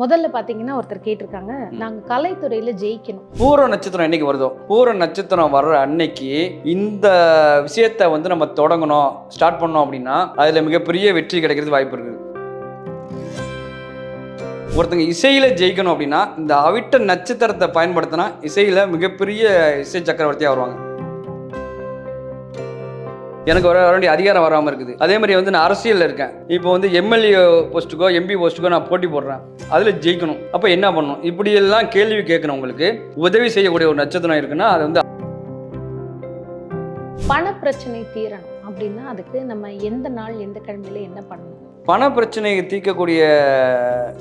முதல்ல பாத்தீங்கன்னா ஒருத்தர் கேட்டிருக்காங்க. நாங்க கலைத்துறையில ஜெயிக்கணும். பூர நட்சத்திரம் என்னைக்கு வருதோ? பூர நட்சத்திரம் வர்ற அன்னைக்கு இந்த விஷயத்த வந்து நம்ம தொடங்கணும் ஸ்டார்ட் பண்ணோம் அப்படின்னா அதுல மிகப்பெரிய வெற்றி கிடைக்கிறது வாய்ப்பு இருக்குது. ஒருத்தங்க இசையில ஜெயிக்கணும் அப்படின்னா இந்த அவிட்ட நட்சத்திரத்தை பயன்படுத்தினா இசையில மிகப்பெரிய இசை சக்கரவர்த்தியா வருவாங்க. எனக்கு வர வேண்டிய அதிகாரம் வராமல் இருக்குது. அதே மாதிரி வந்து நான் அரசியலில் இருக்கேன். இப்போ வந்து எம்எல்ஏ போஸ்ட்டுக்கோ எம்பி போஸ்ட்டுக்கோ நான் போட்டி போடுறேன். அதில் ஜெயிக்கணும். அப்போ என்ன பண்ணணும்? இப்படியெல்லாம் கேள்வி கேட்கணும் உங்களுக்கு உதவி செய்யக்கூடிய ஒரு நட்சத்திரம் இருக்குன்னா அது வந்து பண பிரச்சனை தீரணும். அப்படின்னா அதுக்கு நம்ம எந்த நாள் எந்த கிழமையில என்ன பண்ணணும்? பண பிரச்சனையை தீர்க்கக்கூடிய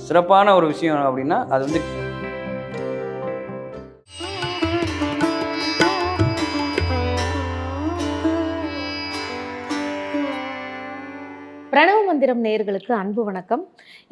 சிறப்பான ஒரு விஷயம் அப்படின்னா அது வந்து பிரணவ மந்திரம் நேயர்களுக்கு அன்பு வணக்கம்.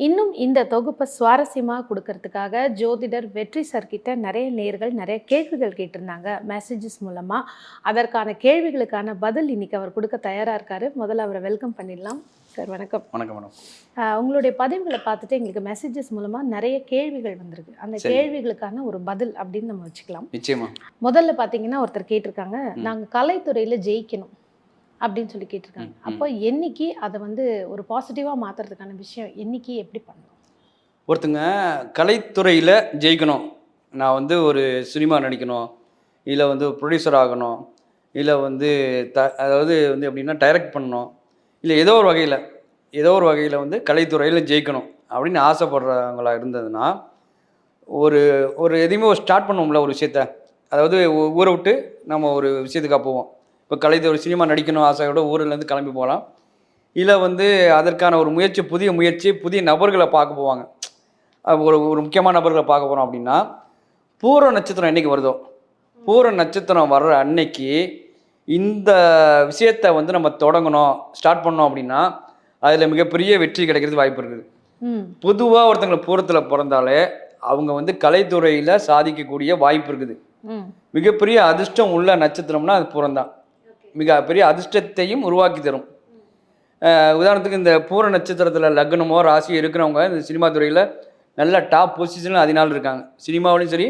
இன்னும் இந்த தொகுப்பை சுவாரஸ்யமாக கொடுக்கறதுக்காக ஜோதிடர் வெற்றி சார் கிட்ட நிறைய நேர்கள் நிறைய கேள்விகள் கேட்டிருந்தாங்க. மெசேஜஸ் மூலமாக அதற்கான கேள்விகளுக்கான பதில் இன்னைக்கு அவர் கொடுக்க தயாராக இருக்காரு. முதல்ல அவரை வெல்கம் பண்ணிடலாம். சார் வணக்கம். வணக்கம் மேடம் உங்களுடைய பதிவுகளை பார்த்துட்டு எங்களுக்கு மெசேஜஸ் மூலமாக நிறைய கேள்விகள் வந்திருக்கு. அந்த. கேள்விகளுக்கான ஒரு பதில் அப்படின்னு நம்ம வச்சுக்கலாம். நிச்சயமா. முதல்ல பார்த்தீங்கன்னா ஒருத்தர் கேட்டிருக்காங்க. நாங்கள் கலைத்துறையில் ஜெயிக்கணும். அப்படின்னு சொல்லி கேட்டிருக்காங்க. அப்போ என்னைக்கு அதை வந்து ஒரு பாசிட்டிவாக மாற்றுறதுக்கான விஷயம் என்னைக்கு எப்படி பண்ணணும்? ஒருத்தங்க கலைத்துறையில் ஜெயிக்கணும். நான் வந்து ஒரு சினிமா நடிக்கணும். இல்லை வந்து ப்ரொடியூசர் ஆகணும். இல்லை வந்து த அதாவது வந்து எப்படின்னா டைரக்ட் பண்ணணும். இல்லை ஏதோ ஒரு வகையில் ஏதோ ஒரு வகையில் வந்து கலைத்துறையில் ஜெயிக்கணும் அப்படின்னு ஆசைப்படுறவங்களா இருந்ததுன்னா ஒரு ஒரு எதையுமே ஒரு ஸ்டார்ட் பண்ணுவோம்ல ஒரு விஷயத்த. அதாவது ஊரை விட்டு நம்ம ஒரு விஷயத்துக்காக போவோம். இப்போ கலைத்துறை சினிமா நடிக்கணும் ஆசையோட ஊர்லேருந்து கிளம்பி போகலாம். இல்லை வந்து அதற்கான ஒரு முயற்சி புதிய முயற்சி புதிய நபர்களை பார்க்க போவாங்க. ஒரு ஒரு முக்கியமான நபர்களை பார்க்க போகிறோம் அப்படின்னா பூர நட்சத்திரம் என்னைக்கு வருதோ? பூர நட்சத்திரம் வர்ற அன்னைக்கு இந்த விஷயத்தை வந்து நம்ம தொடங்கணும் ஸ்டார்ட் பண்ணோம் அப்படின்னா அதில் மிகப்பெரிய வெற்றி கிடைக்கிறது வாய்ப்பு இருக்குது. பொதுவாக ஒருத்தங்களை பூரத்தில் பிறந்தாலே அவங்க வந்து கலைத்துறையில் சாதிக்கக்கூடிய வாய்ப்பு இருக்குது. மிகப்பெரிய அதிர்ஷ்டம் உள்ள நட்சத்திரம்னா அது பூரம்தான். மிக பெரிய அதிர்ஷ்டத்தையும் உருவாக்கி தரும். உதாரணத்துக்கு இந்த பூர நட்சத்திரத்தில் லக்னமோ ராசியோ இருக்கிறவங்க இந்த சினிமா துறையில் நல்ல டாப் பொசிஷனில் அதினால இருக்காங்க. சினிமாவிலும் சரி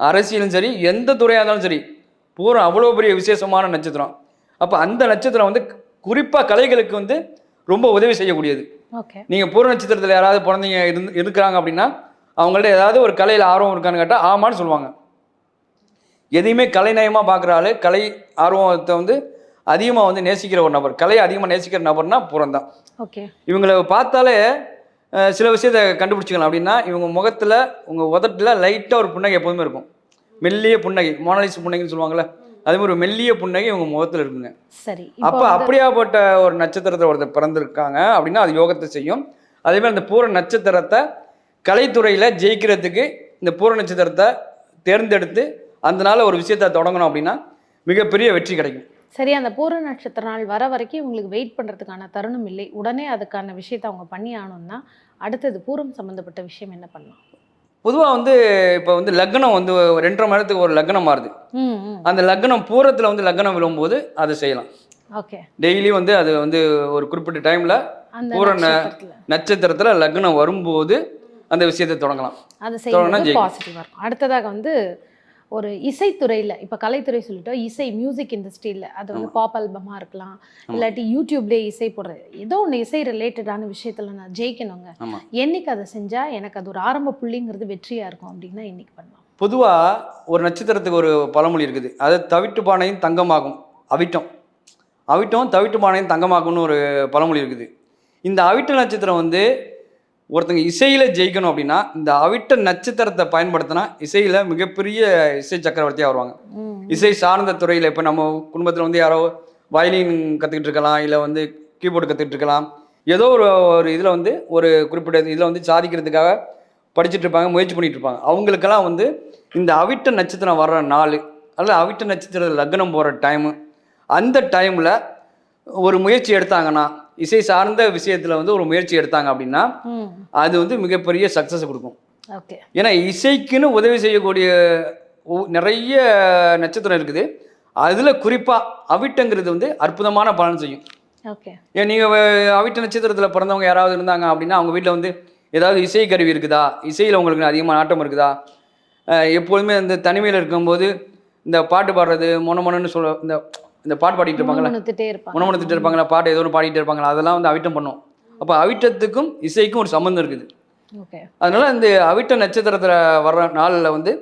அரசியலும் சரி எந்த துறையாக இருந்தாலும் சரி பூரம் அவ்வளோ பெரிய விசேஷமான நட்சத்திரம். அப்போ அந்த நட்சத்திரம் வந்து குறிப்பாக கலைகளுக்கு வந்து ரொம்ப உதவி செய்யக்கூடியது. நீங்கள் பூர நட்சத்திரத்தில் யாராவது பிறந்தீங்க இருந்து இருக்கிறாங்க அப்படின்னா அவங்கள்ட்ட ஏதாவது ஒரு கலையில் ஆர்வம் இருக்கான்னு கேட்டால் ஆமான்னு சொல்லுவாங்க. எதையுமே கலைநயமாக பார்க்குற ஆளு கலை ஆர்வத்தை வந்து அதிகமாக வந்து நேசிக்கிற ஒரு நபர் கலையை அதிகமாக நேசிக்கிற நபர்னா புறந்தான் ஓகே. இவங்களை பார்த்தாலே சில விஷயத்தை கண்டுபிடிச்சிக்கலாம். அப்படின்னா இவங்க முகத்தில் உங்கள் உதட்டில் லைட்டாக ஒரு புன்னகை எப்போதுமே இருக்கும். மெல்லிய புன்னகை மோனலிஸ் புன்னகைன்னு சொல்லுவாங்கள்ல அதே மாதிரி ஒரு மெல்லிய புன்னகை இவங்க முகத்தில் இருக்குங்க. சரி அப்போ அப்படியாப்பட்ட ஒரு நட்சத்திரத்தை ஒருத்தர் பிறந்திருக்காங்க அப்படின்னா அது யோகத்தை செய்யும். அதே மாதிரி இந்த பூர நட்சத்திரத்தை கலைத்துறையில் ஜெயிக்கிறதுக்கு இந்த பூர நட்சத்திரத்தை தேர்ந்தெடுத்து அந்த நாள் ஒரு விஷயத்தை தொடங்கணும் அப்படின்னா மிகப்பெரிய வெற்றி கிடைக்கும். சரி அந்த பூர நட்சத்திர நாள் வர வரைக்கும் உங்களுக்கு வெயிட் பண்ணுறதுக்கான தருணம் இல்லை. உடனே அதுக்கான விஷயத்தை அவங்க பண்ணி ஆகணும்னா அடுத்தது பூரம் சம்மந்தப்பட்ட விஷயம் என்ன பண்ணலாம்? பொதுவாக வந்து இப்போ வந்து லக்னம் வந்து ரெண்டரை மணி நேரத்துக்கு ஒரு லக்னம் மாறுது. அந்த லக்னம் பூரத்தில் வந்து லக்னம் விழும்போது அதை செய்யலாம். ஓகே. டெய்லி வந்து அது வந்து ஒரு குறிப்பிட்ட டைமில் பூர நட்சத்திரத்துல. லக்னம் வரும்போது அந்த விஷயத்தை தொடங்கலாம். அது ஜெயிக்கும். பாசிட்டிவாக இருக்கும். அடுத்ததாக வந்து ஒரு இசைத்துறையில் இப்போ கலைத்துறை சொல்லிட்டோம் இசை மியூசிக் இண்டஸ்ட்ரியில் அது வந்து பாப் ஆல்பமாக இருக்கலாம். இல்லாட்டி யூடியூப்லேயே இசை போடுறது ஏதோ ஒன்று இசை ரிலேட்டடான விஷயத்தில் நான் ஜெயிக்கணுங்க. என்னைக்கு அதை செஞ்சால் எனக்கு அது ஒரு ஆரம்ப புள்ளிங்கிறது வெற்றியாக இருக்கும் அப்படின்னா என்னைக்கு பண்ணலாம். பொதுவாக ஒரு நட்சத்திரத்துக்கு ஒரு பழமொழி இருக்குது. அது தவிட்டு பானையும் தங்கமாகும் அவிட்டம். அவிட்டம் தவிட்டு பானையும் தங்கமாகும்னு ஒரு பழமொழி இருக்குது. இந்த அவிட்ட நட்சத்திரம் வந்து ஒருத்தங்க இசையில் ஜெயிக்கணும் அப்படின்னா இந்த அவிட்ட நட்சத்திரத்தை பயன்படுத்தினா இசையில் மிகப்பெரிய இசை சக்கரவர்த்தியாக வருவாங்க. இசை சார்ந்த துறையில் இப்போ நம்ம குடும்பத்தில் வந்து யாரோ வயலின் கற்றுக்கிட்டு இருக்கலாம் இல்லை வந்து கீபோர்டு கற்றுக்கிட்டு இருக்கலாம். ஏதோ ஒரு ஒரு இதில் வந்து ஒரு குறிப்பிட்ட இதில் வந்து சாதிக்கிறதுக்காக படிச்சுட்டு இருப்பாங்க முயற்சி பண்ணிட்டு இருப்பாங்க. அவங்களுக்கெல்லாம் வந்து இந்த அவிட்ட நட்சத்திரம் வர்ற நாள் அல்லது அவிட்ட நட்சத்திர லக்னம் போகிற டைமு அந்த டைமில் ஒரு முயற்சி எடுத்தாங்கன்னா இசை சார்ந்த விஷயத்தில் வந்து ஒரு முயற்சி எடுத்தாங்க அப்படின்னா அது வந்து மிகப்பெரிய சக்ஸஸ் கொடுக்கும். ஏன்னா இசைக்குன்னு உதவி செய்யக்கூடிய நிறைய நட்சத்திரம் இருக்குது. அதில் குறிப்பாக அவிட்டங்கிறது வந்து அற்புதமான பலன் செய்யும். ஏன் நீங்கள் அவிட்ட நட்சத்திரத்தில் பிறந்தவங்க யாராவது இருந்தாங்க அப்படின்னா அவங்க வீட்டில் வந்து ஏதாவது இசை கருவி இருக்குதா? இசையில் உங்களுக்கு அதிகமாக நாட்டம் இருக்குதா? எப்பொழுதுமே இந்த தனிமையில் இருக்கும்போது இந்த பாட்டு பாடுறது மொன மொனன்னு சொல்ல இந்த இந்த பாட்டு பாடிட்டு இருப்பாங்களா முணமுணத்துட்டு இருப்பாங்களா பாட்டு ஏதோ ஒன்று பாடிட்டு இருப்பாங்களா அதெல்லாம் வந்து அவிட்டம் பண்ணும். அப்போ அவிட்டத்துக்கும் இசைக்கும் ஒரு சம்மந்தம் இருக்குது. ஓகே. அதனால இந்த அவிட்ட நட்சத்திரத்தில் வர்ற நாளில் வந்து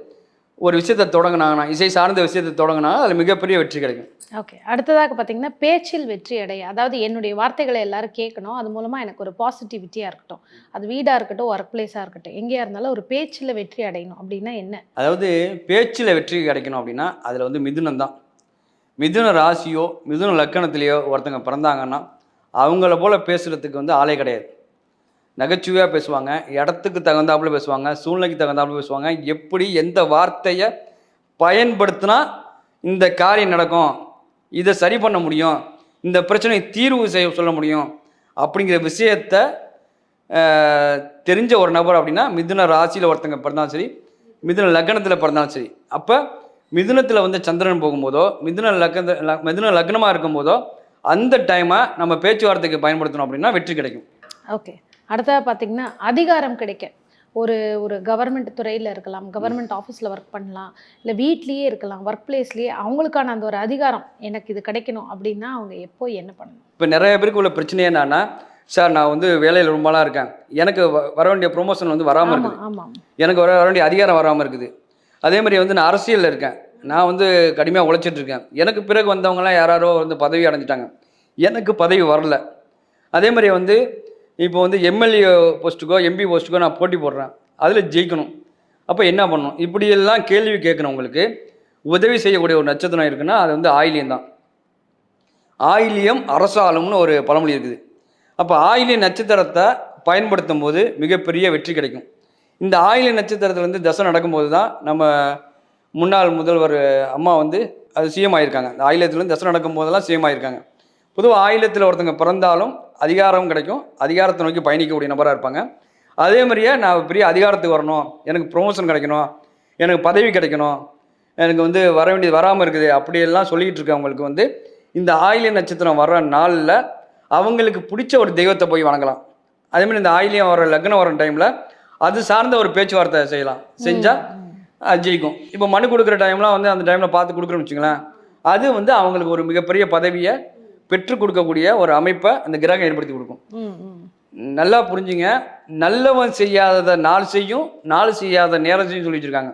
ஒரு விஷயத்தை தொடங்கினாங்கன்னா இசை சார்ந்த விஷயத்தை தொடங்கினா அதில் மிகப்பெரிய வெற்றி கிடைக்கும். ஓகே. அடுத்ததாக பார்த்தீங்கன்னா பேச்சில் வெற்றி அடைய அதாவது என்னுடைய வார்த்தைகளை எல்லாரும் கேட்கணும். அது மூலமாக எனக்கு ஒரு பாசிட்டிவிட்டியாக இருக்கட்டும். அது வீடாக இருக்கட்டும் ஒர்க் பிளேஸாக இருக்கட்டும். எங்கேயா இருந்தாலும் ஒரு பேச்சில் வெற்றி அடையணும் அப்படின்னா என்ன? அதாவது பேச்சில் வெற்றி கிடைக்கணும் அப்படின்னா அதில் வந்து மிதுனம் தான் மிதுன ராசியோ மிதுன லக்கணத்திலேயோ ஒருத்தங்க பிறந்தாங்கன்னா அவங்கள போல் பேசுகிறதுக்கு வந்து ஆளே கிடையாது. நகைச்சுவையாக பேசுவாங்க இடத்துக்கு தகுந்தாப்புல பேசுவாங்க சூழ்நிலைக்கு தகுந்தாப்புல பேசுவாங்க. எப்படி எந்த வார்த்தையை பயன்படுத்தினா இந்த காரியம் நடக்கும் இதை சரி பண்ண முடியும் இந்த பிரச்சனை தீர்வு செய்ய சொல்ல முடியும் அப்படிங்கிற விஷயத்த தெரிஞ்ச ஒரு நபர் அப்படின்னா மிதுன ராசியில் ஒருத்தங்க பிறந்தாலும் சரி மிதுன லக்னத்தில் பிறந்தாலும் சரி. அப்போ மிதுனத்தில் வந்து சந்திரன் போகும்போதோ மிதுன லக்ன மிதுன லக்னமாக இருக்கும்போதோ அந்த டைமை நம்ம பேச்சுவார்த்தைக்கு பயன்படுத்தணும் அப்படின்னா வெற்றி கிடைக்கும். ஓகே அடுத்ததாக பார்த்தீங்கன்னா அதிகாரம் கிடைக்க. ஒரு ஒரு கவர்மெண்ட் துறையில் இருக்கலாம் கவர்மெண்ட் ஆஃபீஸில் ஒர்க் பண்ணலாம் இல்லை வீட்லேயே இருக்கலாம் ஒர்க் பிளேஸ்லேயே அவங்களுக்கான அந்த ஒரு அதிகாரம் எனக்கு இது கிடைக்கணும் அப்படின்னா அவங்க எப்போ என்ன பண்ணணும்? இப்போ நிறைய பேருக்கு உள்ள பிரச்சனை என்னன்னா சார் நான் வந்து வேலையில் ரொம்ப நாளாக இருக்கேன். எனக்கு வர வேண்டிய ப்ரொமோஷன் வந்து வராமல் இருக்குது. ஆமாம் எனக்கு வர வர வேண்டிய அதிகாரம் வராமல் இருக்குது. அதே மாதிரி வந்து நான் அரசியலில் இருக்கேன். நான் வந்து கடுமையாக உழைச்சிட்டு இருக்கேன். எனக்கு பிறகு வந்தவங்கலாம் யாராரோ வந்து பதவி அடைஞ்சிட்டாங்க. எனக்கு பதவி வரல. அதே மாதிரி வந்து இப்போ வந்து எம்எல்ஏ போஸ்ட்டுக்கோ எம்பி போஸ்ட்டுக்கோ நான் போட்டி போடுறேன். அதில் ஜெயிக்கணும். அப்போ என்ன பண்ணணும்? இப்படியெல்லாம் கேள்வி கேட்குறவங்களுக்கு உதவி செய்யக்கூடிய ஒரு நட்சத்திரம் இருக்குன்னா அது வந்து ஆயிலியம் தான். ஆயிலியம் அரசாலும்னு ஒரு பழமொழி இருக்குது. அப்போ ஆயிலிய நட்சத்திரத்தை பயன்படுத்தும் போது மிகப்பெரிய வெற்றி கிடைக்கும். இந்த ஆயிலிய நட்சத்திரத்தில் வந்து தசை நடக்கும்போது தான் நம்ம முன்னாள் முதல்வர் அம்மா வந்து அது சிஎம் ஆயிருக்காங்க இந்த ஆயிலத்துலேருந்து தசை நடக்கும் போதெல்லாம் சிஎம் ஆயிருக்காங்க பொதுவாக ஆயிலத்தில் ஒருத்தங்க பிறந்தாலும் அதிகாரம் கிடைக்கும். அதிகாரத்தை நோக்கி பயணிக்கக்கூடிய நபராக இருப்பாங்க. அதே மாதிரியே நான் பெரிய அதிகாரத்துக்கு வரணும். எனக்கு ப்ரொமோஷன் கிடைக்கணும். எனக்கு பதவி கிடைக்கணும். எனக்கு வந்து வர வேண்டியது வராமல் இருக்குது. அப்படியெல்லாம் சொல்லிக்கிட்டு இருக்கவங்களுக்கு வந்து இந்த ஆயிலிய நட்சத்திரம் வர்ற நாளில் அவங்களுக்கு பிடிச்ச ஒரு தெய்வத்தை போய் வணங்கலாம். அதே மாதிரி இந்த ஆயிலியம் வர லக்னம் வர டைமில் அது சார்ந்த ஒரு பேச்சுவார்த்தை செய்யலாம். செஞ்சால் ஜெயிக்கும். இப்போ மனு கொடுக்குற டைம்லாம் வந்து அந்த டைமில் பார்த்து கொடுக்குறோம்னு வச்சுங்களேன் அது வந்து அவங்களுக்கு ஒரு மிகப்பெரிய பதவியை பெற்றுக் கொடுக்கக்கூடிய ஒரு அமைப்பை அந்த கிரகம் ஏற்படுத்தி கொடுக்கும். நல்லா புரிஞ்சுங்க. நல்லவன் செய்யாததை நாள் செய்யும் நாள் செய்யாத நேரம் செய்யும் சொல்லி வச்சுருக்காங்க.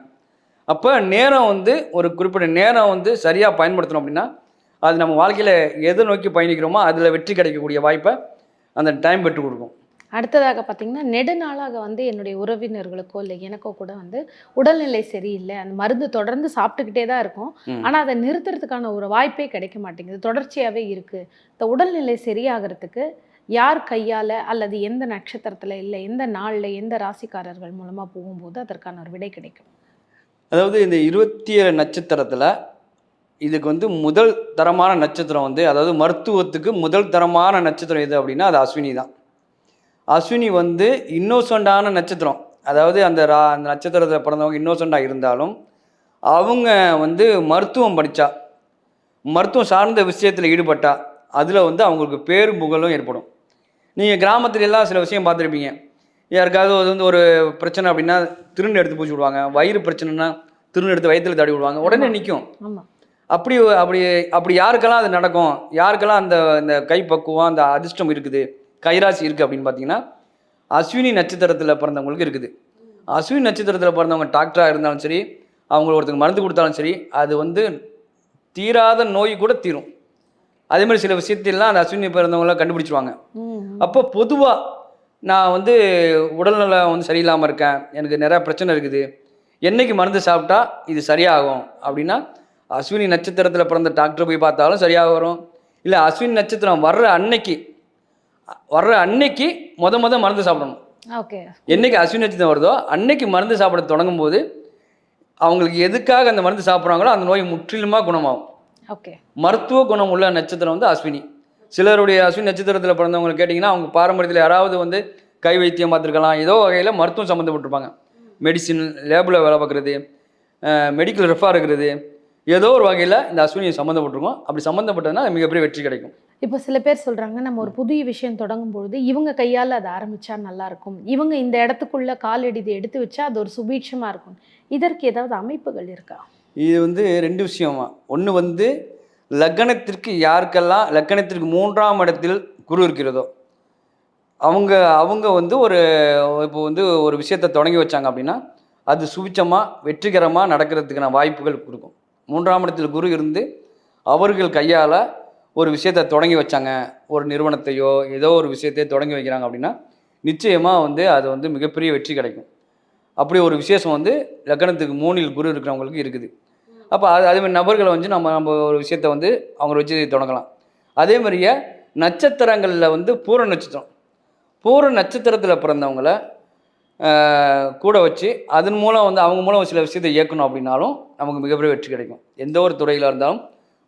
அப்போ நேரம் வந்து ஒரு குறிப்பிட்ட நேரம் வந்து சரியாக பயன்படுத்தணும் அப்படின்னா அது நம்ம வாழ்க்கையில் எதை நோக்கி பயணிக்கிறோமோ அதில் வெற்றி கிடைக்கக்கூடிய வாய்ப்பை அந்த டைம் பெற்றுக் கொடுக்கும். அடுத்ததாக பார்த்தீங்கன்னா நெடுநாளாக வந்து என்னுடைய உறவினர்களுக்கோ இல்லை எனக்கோ கூட வந்து உடல்நிலை சரியில்லை. அந்த மருந்து தொடர்ந்து சாப்பிட்டுக்கிட்டே தான் இருக்கும். ஆனால் அதை நிறுத்துறதுக்கான ஒரு வாய்ப்பே கிடைக்க மாட்டேங்குது. தொடர்ச்சியாகவே இருக்குது இந்த உடல்நிலை சரியாகிறதுக்கு யார் கையால் அல்லது எந்த நட்சத்திரத்தில் இல்லை எந்த நாளில் எந்த ராசிக்காரர்கள் மூலமாக போகும்போது அதற்கான ஒரு விடை கிடைக்கும். அதாவது இந்த இருபத்தி ஏழு நட்சத்திரத்தில் இதுக்கு வந்து முதல் தரமான நட்சத்திரம் வந்து அதாவது மருத்துவத்துக்கு முதல் தரமான நட்சத்திரம் எது அப்படின்னா அது அஸ்வினி தான். அஸ்வினி வந்து இன்னோசண்டான நட்சத்திரம். அதாவது அந்த ரா அந்த நட்சத்திரத்தில் பிறந்தவங்க இன்னோசண்டாக இருந்தாலும் அவங்க வந்து மருத்துவம் படித்தா மருத்துவம் சார்ந்த விஷயத்தில் ஈடுபட்டா அதில் வந்து அவங்களுக்கு பேரும் புகழும் ஏற்படும். நீங்கள் கிராமத்துல எல்லாம் சில விஷயம் பார்த்துருப்பீங்க. யாருக்காவது அது வந்து ஒரு பிரச்சனை அப்படின்னா திருநு எடுத்து பூச்சி விடுவாங்க. வயிறு பிரச்சனைனா திருநு எடுத்து வயிற்றுல தடவி விடுவாங்க. உடனே நிற்கும் அப்படி அப்படி அப்படி யாருக்கெல்லாம் அது நடக்கும்? யாருக்கெல்லாம் அந்த இந்த கைப்பக்குவம் அந்த அதிர்ஷ்டம் இருக்குது? கைராசி இருக்குது அப்படின்னு பார்த்தீங்கன்னா அஸ்வினி நட்சத்திரத்தில் பிறந்தவங்களுக்கு இருக்குது. அஸ்வினி நட்சத்திரத்தில் பிறந்தவங்க டாக்டராக இருந்தாலும் சரி அவங்க ஒருத்தங்க மருந்து கொடுத்தாலும் சரி அது வந்து தீராத நோய் கூட தீரும். அதே மாதிரி சில விஷயத்திலாம் அந்த அஸ்வினி பிறந்தவங்கள கண்டுபிடிச்சிருவாங்க. அப்போ பொதுவாக நான் வந்து உடல்நலம் வந்து சரியில்லாமல் இருக்கேன் எனக்கு நிறையா பிரச்சனை இருக்குது என்னைக்கு மருந்து சாப்பிட்டா இது சரியாகும் அப்படின்னா அஸ்வினி நட்சத்திரத்தில் பிறந்த டாக்டர் போய் பார்த்தாலும் சரியாக வரும். இல்லை அஸ்வினி நட்சத்திரம் வர்ற அன்னைக்கு வர்ற அன்னைக்கு முத முத மருந்து சாப்பிடணும். ஓகே. என்னைக்கு அஸ்வினி நட்சத்திரம் வருதோ அன்னைக்கு மருந்து சாப்பிட தொடங்கும் போது அவங்களுக்கு எதுக்காக அந்த மருந்து சாப்பிட்றாங்களோ அந்த நோய் முற்றிலுமாக குணமாகும். ஓகே. மருத்துவ குணம் உள்ள நட்சத்திரம் வந்து அஸ்வினி. சிலருடைய அஸ்வினி நட்சத்திரத்தில் பிறந்தவங்க கேட்டிங்கன்னா அவங்க பாரம்பரியத்தில் யாராவது வந்து கை வைத்தியம் பார்த்துருக்கலாம் ஏதோ வகையில் மருத்துவம் சம்மந்தப்பட்டிருப்பாங்க. மெடிசின் லேபில் வேலை பார்க்குறது மெடிக்கல் ரெஃபாக இருக்கிறது ஏதோ ஒரு வகையில் இந்த அஸ்வினி சம்மந்தப்பட்டிருக்கும். அப்படி சம்மந்தப்பட்டதுன்னா மிகப்பெரிய வெற்றி கிடைக்கும். இப்போ சில பேர் சொல்கிறாங்க நம்ம ஒரு புதிய விஷயம் தொடங்கும் பொழுது இவங்க கையால் அதை ஆரம்பித்தா நல்லாயிருக்கும். இவங்க இந்த இடத்துக்குள்ள கால் எடுத்து எடுத்து வச்சா அது ஒரு சுபீட்சமாக இருக்கும். இதற்கு ஏதாவது அமைப்புகள் இருக்கா? இது வந்து ரெண்டு விஷயமா. ஒன்று வந்து லக்னத்திற்கு யாருக்கெல்லாம் லக்னத்திற்கு மூன்றாம் இடத்தில் குரு இருக்கிறதோ அவங்க அவங்க வந்து ஒரு இப்போ வந்து ஒரு விஷயத்தை தொடங்கி வச்சாங்க அப்படின்னா அது சுபிச்சமாக வெற்றிகரமாக நடக்கிறதுக்கான வாய்ப்புகள் கொடுக்கும். மூன்றாம் இடத்தில் குரு இருந்து அவர்கள் கையால் ஒரு விஷயத்தை தொடங்கி வச்சாங்க. ஒரு நிறுவனத்தையோ ஏதோ ஒரு விஷயத்தையோ தொடங்கி வைக்கிறாங்க அப்படின்னா நிச்சயமாக வந்து அது வந்து மிகப்பெரிய வெற்றி கிடைக்கும். அப்படி ஒரு விசேஷம் வந்து லக்னத்துக்கு மூணில் குரு இருக்கிறவங்களுக்கு இருக்குது. அப்போ அது அதேமாதிரி நபர்களை வந்து நம்ம நம்ம ஒரு விஷயத்த வந்து அவங்கள வச்சு தொடங்கலாம். அதே மாதிரியே நட்சத்திரங்களில் வந்து பூர நட்சத்திரம். பூர நட்சத்திரத்தில் பிறந்தவங்கள கூட வச்சு அதன் மூலம் வந்து அவங்க மூலம் சில விஷயத்தை இயக்கணும் அப்படின்னாலும் நமக்கு மிகப்பெரிய வெற்றி கிடைக்கும். எந்த ஒரு துறையில் இருந்தாலும்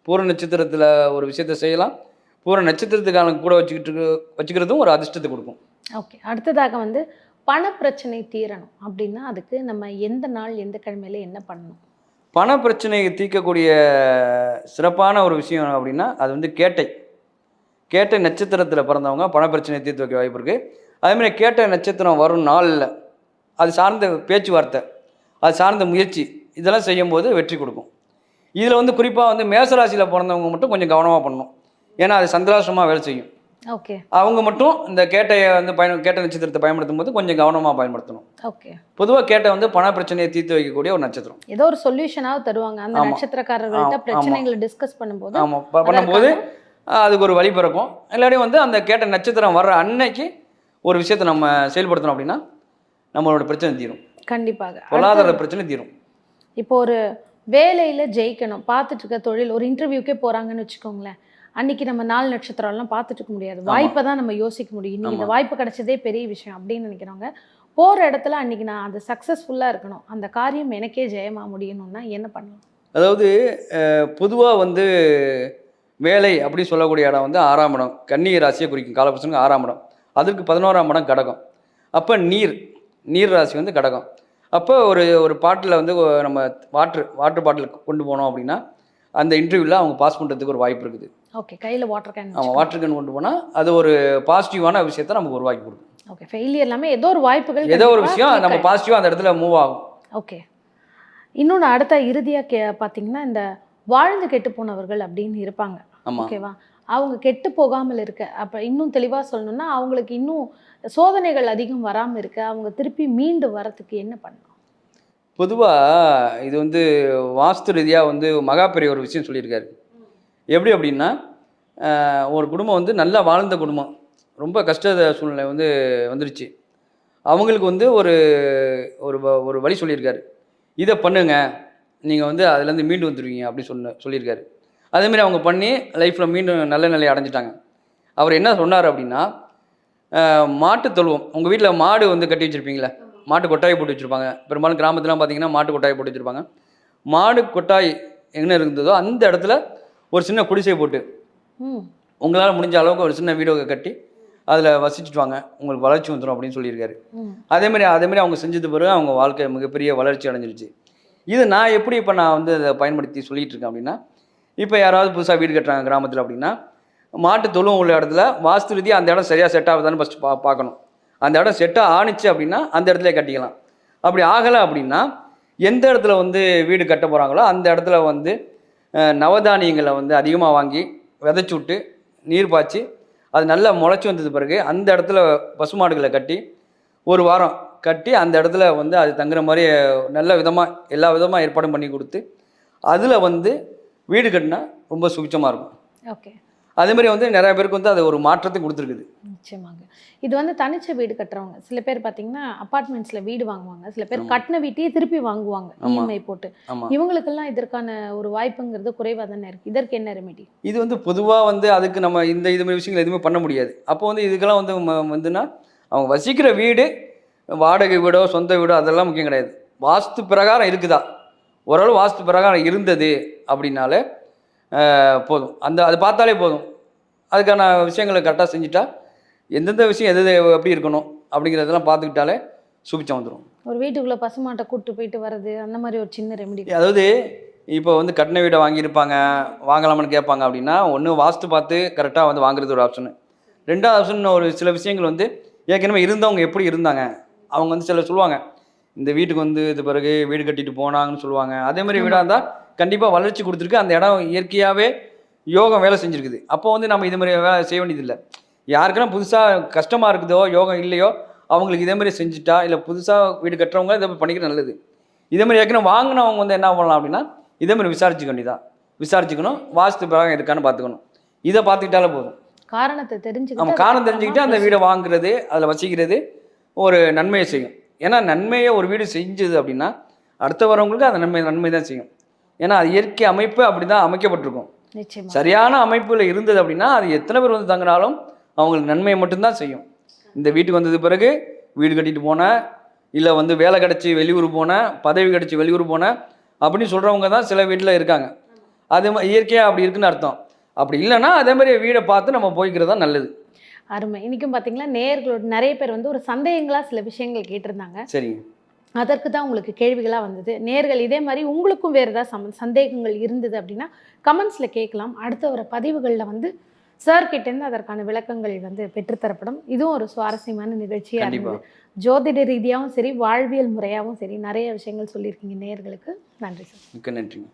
பூர நட்சத்திரத்தில் ஒரு விஷயத்தை செய்யலாம். பூர நட்சத்திரத்துக்கான கூட வச்சுக்கிட்டு வச்சுக்கிறதும் ஒரு அதிர்ஷ்டத்தை கொடுக்கும். ஓகே. அடுத்ததாக வந்து பண பிரச்சனை தீரணும் அப்படின்னா அதுக்கு நம்ம எந்த நாள் எந்த கிழமையில என்ன பண்ணணும்? பண பிரச்சனையை தீர்க்கக்கூடிய சிறப்பான ஒரு விஷயம் அப்படின்னா அது வந்து கேட்டை. கேட்டை நட்சத்திரத்தில் பிறந்தவங்க பண பிரச்சனையை தீர்த்து வைக்க வாய்ப்பு இருக்குது அதேமாதிரி கேட்டை நட்சத்திரம் வரும் நாளில் அது சார்ந்த பேச்சுவார்த்தை அது சார்ந்த முயற்சி இதெல்லாம் செய்யும்போது வெற்றி கொடுக்கும். இதில் வந்து குறிப்பாக வந்து மேசராசியில் பிறந்தவங்க மட்டும் கொஞ்சம் கவனமாக பண்ணணும். ஏன்னா அது சந்திராசிரமாக வேலை செய்யும். ஓகே. அவங்க மட்டும் இந்த கேட்டையை வந்து பயன் கேட்ட நட்சத்திரத்தை பயன்படுத்தும் போது கொஞ்சம் கவனமாக பயன்படுத்தணும். ஓகே. பொதுவாக கேட்டை வந்து பண பிரச்சனையை தீர்த்து வைக்கக்கூடிய ஒரு நட்சத்திரம். ஏதோ ஒரு சொல்யூஷனாவது தருவாங்க. அந்த. நட்சத்திரக்காரர்கள்ட்ட. பிரச்சனைகளை டிஸ்கஸ் பண்ணும்போது ஆமாம் பண்ணும்போது அதுக்கு ஒரு வழி பிறக்கும். இல்லாட்டி வந்து அந்த கேட்ட நட்சத்திரம் வர்ற அன்னைக்கு ஒரு விஷயத்தை நம்ம செயல்படுத்தணும் அப்படின்னா நம்மளோட பிரச்சனை தீரும். கண்டிப்பாக. பொருளாதார பிரச்சனை தீரும். இப்போ ஒரு வேலையில ஜெயிக்கணும். பார்த்துட்டு இருக்க தொழில் ஒரு இன்டர்வியூக்கே போறாங்கன்னு வச்சுக்கோங்களேன். அன்னைக்கு நம்ம நாலு நட்சத்திரம்லாம் பார்த்துட்டு இருக்க முடியாது. வாய்ப்பை தான் நம்ம யோசிக்க முடியும். இன்னைக்கு இந்த. வாய்ப்பு கிடைச்சதே பெரிய விஷயம் அப்படின்னு நினைக்கிறவங்க போற இடத்துல அன்னைக்கு நான் அது சக்ஸஸ்ஃபுல்லா இருக்கணும். அந்த காரியம் எனக்கே ஜெயமா முடியணும்னா என்ன பண்ணலாம்? அதாவது பொதுவாக வந்து வேலை அப்படி சொல்லக்கூடிய இடம் வந்து ஆறாம் இடம். கன்னி ராசியை குறிக்கும். காலபுருஷனுக்கு ஆறாம் இடம். அதற்கு பதினோராம் இடம் கடகம். அப்போ நீர். நீர் ராசி வந்து கடகம். அப்போ ஒரு ஒரு பாட்டில் வந்து நம்ம வாட்ரு வாட்டர் பாட்டில் கொண்டு போனோம் அப்படின்னா அந்த இன்டர்வியூவில் அவங்க பாஸ் பண்ணுறதுக்கு ஒரு வாய்ப்பு இருக்குது. ஓகே கையில வாட்டர் கேன் ஆமாம் வாட்டர் கேன் கொண்டு போனால் அது ஒரு பாசிட்டிவான விஷயத்தை நமக்கு உருவாக்கி கொடுக்கும். ஓகே ஃபெயிலியர் எல்லாமே ஏதோ ஒரு வாய்ப்புகள் ஏதோ ஒரு விஷயம் நம்ம பாசிட்டிவாக அந்த இடத்துல மூவ் ஆகும். ஓகே. இன்னொன்று அடுத்த இறுதியாக கே பார்த்தீங்கன்னா இந்த வாழ்ந்து கெட்டு போனவர்கள் அப்படின்னு இருப்பாங்க. ஓகேவா? அவங்க கெட்டு போகாமல் இருக்க அப்போ இன்னும் தெளிவாக சொல்லணும்னா அவங்களுக்கு இன்னும் சோதனைகள் அதிகம் வராமல் இருக்க அவங்க திருப்பி மீண்டு வரத்துக்கு என்ன பண்ணலாம் பொதுவாக இது வந்து வாஸ்து ரீதியாக வந்து மகாபெரிய ஒரு விஷயம் சொல்லியிருக்காரு. எப்படி அப்படின்னா ஒரு குடும்பம் வந்து நல்லா வாழ்ந்த குடும்பம். ரொம்ப கஷ்ட சூழ்நிலை வந்து வந்துருச்சு. அவங்களுக்கு வந்து ஒரு ஒரு வ- ஒரு வழி சொல்லியிருக்காரு. இதை பண்ணுங்க நீங்கள் வந்து அதுலேருந்து மீண்டு வந்துடுவீங்க அப்படின்னு சொன்ன சொல்லியிருக்காரு. அதேமாரி அவங்க பண்ணி லைஃப்பில் மீண்டும் நல்ல நிலையை அடைஞ்சிட்டாங்க. அவர் என்ன சொன்னார் அப்படின்னா மாட்டு தொழுவம். உங்கள் வீட்டில் மாடு வந்து கட்டி வச்சுருப்பீங்களே மாட்டு கொட்டாய் போட்டு வச்சுருப்பாங்க. பெரும்பாலும் கிராமத்துலாம் பார்த்தீங்கன்னா மாட்டு கொட்டாய் போட்டு வச்சுருப்பாங்க. மாடு கொட்டாய் எங்கே இருந்ததோ அந்த இடத்துல ஒரு சின்ன குடிசை போட்டு உங்களால் முடிஞ்ச அளவுக்கு ஒரு சின்ன வீடியோ கட்டி அதில் வசிச்சுட்டு வாங்க. உங்களுக்கு வளர்ச்சி வந்துடும் அப்படின்னு சொல்லியிருக்காரு. ம். அதேமாரி அதேமாரி அவங்க செஞ்சது பிறகு அவங்க வாழ்க்கை மிகப்பெரிய வளர்ச்சி அடைஞ்சிருச்சு. இது நான் எப்படி இப்போ நான் வந்து அதை பயன்படுத்தி சொல்லிட்டு இருக்கேன் அப்படின்னா இப்போ யாராவது புதுசாக வீடு கட்டுறாங்க கிராமத்தில் அப்படின்னா மாட்டு தொழுவம் உள்ள இடத்துல வாஸ்து ரீதியாக அந்த இடம் சரியாக செட் ஆகுதான்னு ஃபஸ்ட்டு பா பார்க்கணும். அந்த இடம் செட்டாக ஆணுச்சு அப்படின்னா அந்த இடத்துல கட்டிக்கலாம். அப்படி ஆகலை அப்படின்னா எந்த இடத்துல வந்து வீடு கட்ட போகிறாங்களோ அந்த இடத்துல வந்து நவதானியங்களை வந்து அதிகமாக வாங்கி விதைச்சி விட்டு நீர் பாய்ச்சி அது நல்லா முளைச்சி வந்தது பிறகு அந்த இடத்துல பசுமாடுகளை கட்டி ஒரு வாரம் கட்டி அந்த இடத்துல வந்து அது தங்குற மாதிரி நல்ல விதமாக எல்லா விதமாக ஏற்பாடும் பண்ணி கொடுத்து அதில் வந்து வீடு கட்டினா ரொம்ப சுபிச்சமாக இருக்கும். ஓகே அதே மாதிரி வந்து நிறைய பேருக்கு வந்து அது ஒரு மாற்றத்தை கொடுத்துருக்குது. நிச்சயமாங்க. இது வந்து தனிச்ச வீடு கட்டுறவங்க சில பேர் பார்த்தீங்கன்னா அப்பார்ட்மெண்ட்ஸில் வீடு வாங்குவாங்க சில பேர். கட்டின வீட்டையே திருப்பி வாங்குவாங்க. இஎம்ஐ போட்டு. ஆமாம் இவங்களுக்கெல்லாம் இதற்கான ஒரு வாய்ப்புங்கிறது குறைவாக தானே இருக்கு. இதற்கு என்ன ரெமெடி இது வந்து பொதுவாக வந்து அதுக்கு நம்ம இந்த இது மாதிரி விஷயங்கள் எதுவுமே பண்ண முடியாது. அப்போ வந்து இதுக்கெல்லாம் வந்து வந்துன்னா அவங்க வசிக்கிற வீடு வாடகை வீடோ சொந்த வீடோ அதெல்லாம் முக்கியம் கிடையாது. வாஸ்து பிரகாரம் இருக்குதா? ஓரளவு வாஸ்து பிரகாரம் இருந்தது அப்படின்னாலே போதும். அந்த அது பார்த்தாலே போதும். அதுக்கான விஷயங்களை கரெக்டாக செஞ்சுட்டா எந்தெந்த விஷயம் எது எப்படி இருக்கணும் அப்படிங்கிறதெல்லாம் பார்த்துக்கிட்டாலே சுபிச்சம் வந்துடும் ஒரு வீட்டுக்குள்ள பசுமாட்டை கூட்டு போயிட்டு வர்றது அந்த மாதிரி ஒரு சின்ன ரெமெடி அதாவது இப்போ வந்து கட்டின வீடை வாங்கியிருப்பாங்க வாங்கலாமான்னு கேட்பாங்க அப்படின்னா ஒன்று வாஸ்து பார்த்து கரெக்டாக வந்து வாங்குறது ஒரு ஆப்ஷனு ரெண்டாவது ஆப்ஷன் ஒரு சில விஷயங்கள் வந்து ஏற்கனவே இருந்தவங்க எப்படி இருந்தாங்க? அவங்க வந்து சில சொல்லுவாங்க இந்த வீட்டுக்கு வந்து இது பிறகு வீடு கட்டிட்டு போனாங்கன்னு சொல்லுவாங்க. அதே மாதிரி வீடாக இருந்தால் கண்டிப்பாக வளர்ச்சி கொடுத்துருக்கு. அந்த இடம் இயற்கையாகவே யோகம் வேலை செஞ்சுருக்குது. அப்போ வந்து நம்ம இது மாதிரி வேலை செய்ய வேண்டியதில்லை. யாருக்கெல்லாம் புதுசாக கஷ்டமாக இருக்குதோ யோகம் இல்லையோ அவங்களுக்கு இதே மாதிரி செஞ்சுட்டா இல்லை புதுசாக வீடு கட்டுறவங்க இதை பண்ணிக்கிறது நல்லது. இதே மாதிரி ஏற்கனவே வாங்கினவங்க வந்து என்ன பண்ணலாம் அப்படின்னா இதே மாதிரி விசாரிச்சுக்க வேண்டியதான் விசாரிச்சுக்கணும். வாஸ்து பிரகாரம் இருக்கான்னு பார்த்துக்கணும். இதை பார்த்துக்கிட்டாலே போதும். காரணத்தை நம்ம தெரிஞ்சுக்கிட்டு காரணம் தெரிஞ்சுக்கிட்டு அந்த வீடை வாங்குறது அதில் வசிக்கிறது ஒரு நன்மையை செய்யும். ஏன்னா நன்மையை ஒரு வீடு செஞ்சது அப்படின்னா அடுத்த வரவங்களுக்கு அந்த நன்மை நன்மை தான் செய்யும். ஏன்னா அது இயற்கை அமைப்பு அப்படி தான் அமைக்கப்பட்டிருக்கும் சரியான அமைப்பில் இருந்தது அப்படின்னா அது எத்தனை பேர் வந்து தங்கினாலும் அவங்களுக்கு நன்மையை மட்டும்தான் செய்யும். இந்த வீட்டுக்கு வந்தது பிறகு வீடு கட்டிட்டு போனேன் இல்லை வந்து வேலை கிடச்சி வெளியூர் போனேன் பதவி கிடச்சி வெளியூர் போனேன் அப்படின்னு சொல்கிறவங்க தான் சில வீட்டில் இருக்காங்க. அது இயற்கையாக அப்படி இருக்குன்னு அர்த்தம். அப்படி இல்லைன்னா அதே மாதிரி வீடை பார்த்து நம்ம போய்க்கிறது தான் நல்லது. அருமை. இன்னைக்கும் பார்த்தீங்களா நேர்களோட நிறைய பேர் வந்து ஒரு சந்தேகங்களா சில விஷயங்கள் கேட்டிருந்தாங்க. சரிங்க. அதற்கு தான் உங்களுக்கு கேள்விகளாக வந்தது. நேர்கள் இதே மாதிரி உங்களுக்கும் வேறு ஏதாவது சம சந்தேகங்கள் இருந்தது அப்படின்னா கமெண்ட்ஸில் கேட்கலாம். அடுத்த வர பதிவுகளில் வந்து சார் கிட்டேருந்து அதற்கான விளக்கங்கள் வந்து பெற்றுத்தரப்படும். இதுவும் ஒரு சுவாரஸ்யமான நிகழ்ச்சியாக. இருந்தது. ஜோதிட ரீதியாகவும் சரி வாழ்வியல் முறையாகவும் சரி நிறைய விஷயங்கள் சொல்லியிருக்கீங்க நேர்களுக்கு. நன்றி சார் மிக்க நன்றிங்க.